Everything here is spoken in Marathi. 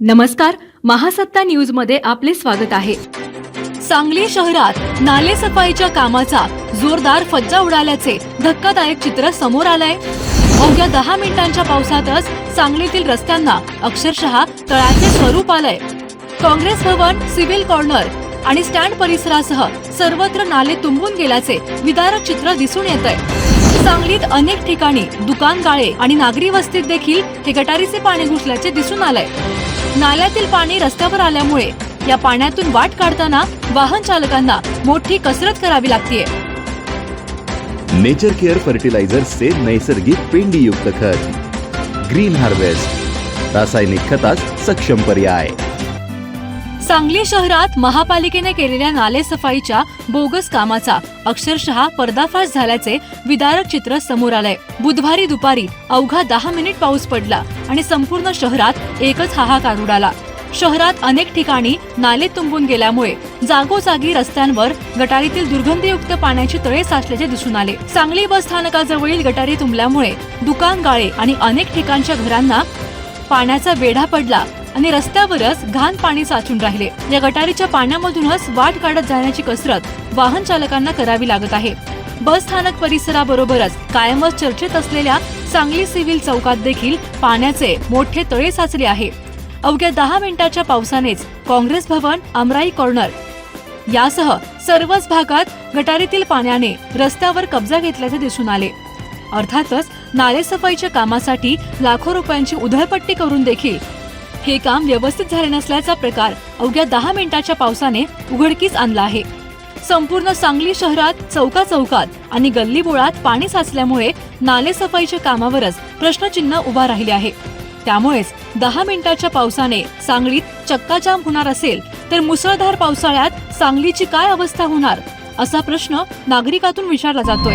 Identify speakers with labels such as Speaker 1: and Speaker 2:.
Speaker 1: नमस्कार महासत्ता न्यूजमध्ये आपले स्वागत आहे. सांगली शहरात नाले सफाईच्या कामाचा जोरदार फज्जा उडाल्याचे धक्कादायक चित्र समोर आलंय. अवघ्या दहा मिनिटांच्या पावसातच सांगलीतील रस्त्यांना अक्षरशः तळाचे स्वरूप आलंय. काँग्रेस भवन सिव्हिल कॉर्नर आणि स्टँड परिसरासह सर्वत्र नाले तुंबून गेल्याचे विदारक चित्र दिसून येत आहे सांगलीत अनेक ठिकाणी दुकान गाळे आणि नागरी वस्तीत देखील हे गटारीचे पाणी घुसल्याचे दिसून आलंय. नाल्यातील पाणी रस्त्यावर आल्यामुळे या पाण्यातून वाट काढताना वाहन चालकांना मोठी कसरत करावी लागते
Speaker 2: नेचर केअर फर्टिलायझर्सचे नैसर्गिक पेंडीयुक्त खत. ग्रीन हार्वेस्ट रासायनिक खतात सक्षम पर्याय.
Speaker 1: सांगली शहरात महापालिकेने केलेल्या नाले सफाईच्या बोगस कामाचा अक्षरशः पर्दाफाश झाल्याचे विदारक चित्र समोर आलंय. बुधवारी दुपारी अवघा दहा मिनिट पाऊस पडला आणि संपूर्ण शहरात एकच हाहाकार उडाला. शहरात अनेक ठिकाणी नाले तुंबून गेल्यामुळे जागोजागी रस्त्यांवर गटारीतील दुर्गंधीयुक्त पाण्याची तळे साचल्याचे दिसून आले. सांगली बस स्थानकाजवळील गटारी तुंबल्यामुळे दुकान गाळे आणि अनेक ठिकाणच्या घरांना पाण्याचा वेढा पडला. आणि रस्त्यावरच घाण पाणी साचून राहिले. या गटारीच्या पाण्यामधूनच वाट काढत जाण्याची कसरत वाहन चालकांना करावी लागत आहे. बस स्थानक परिसराबरोबरच कायमच चर्चेत असलेल्या सांगली सिव्हिल चौकात देखील पाण्याचे मोठे तळे साचले आहे. अवघ्या दहा मिनिटाच्या पावसानेच काँग्रेस भवन अमराई कॉर्नर. यासह सर्वच भागात गटारीतील पाण्याने रस्त्यावर कब्जा घेतल्याचे दिसून आले. अर्थातच नालेसफाईच्या कामासाठी लाखो रुपयांची उधळपट्टी करून देखील हे काम व्यवस्थित झाले नसल्याचा प्रकार अवघ्या दहा मिनिटाच्या पावसाने उघडकीस आणला आहे. संपूर्ण सांगली शहरात चौका चौकात आणि गल्लीबोळात पाणी साचल्यामुळे नालेसफाईच्या कामावरच प्रश्नचिन्ह उभा राहिले आहे. त्यामुळेच दहा मिनिटाच्या पावसाने सांगलीत चक्काजाम होणार असेल तर मुसळधार पावसाळ्यात सांगलीची काय अवस्था होणार असा प्रश्न नागरिकातून विचारला जातोय.